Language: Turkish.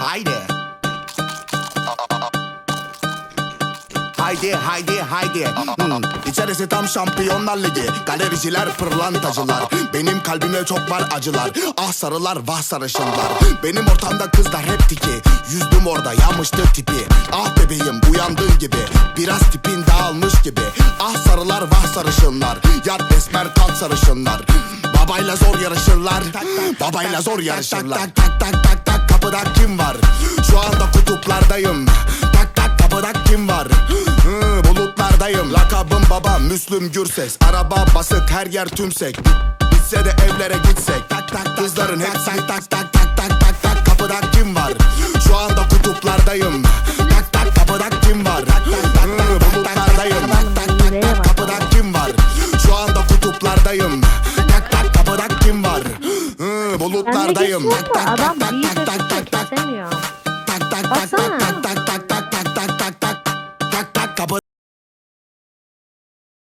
Haydi. Haydi haydi haydi hmm. İçerisi tam şampiyonlar ligi Galericiler pırlantacılar Benim kalbime çok var acılar Ah sarılar vah sarışınlar Benim ortamda kızlar hep tiki Yüzdüm orada yanmıştı tipi Ah bebeğim uyandığın gibi Biraz tipin dağılmış gibi Ah sarılar vah sarışınlar Yar esmer kalk sarışınlar Babayla zor yarışırlar Babayla zor yarışırlar tak tak tak kapıda kim var? Şu anda kutuplardayım. Tak tak kapıda kim var? Hı, Bulutlardayım. Lakabım baba Müslüm Gürses. Araba basık her yer tümsek. Bitse de evlere gitsek. Tak tak Kızların hepsi tak tak tak tak tak tak tak Kapıda kim var? Şu anda kutuplardayım Hı, Ben de Bulutlardayım tak adam tak iyi tak tak tak gözüküyor tak kesemiyor. tak tak tak tak Baksana.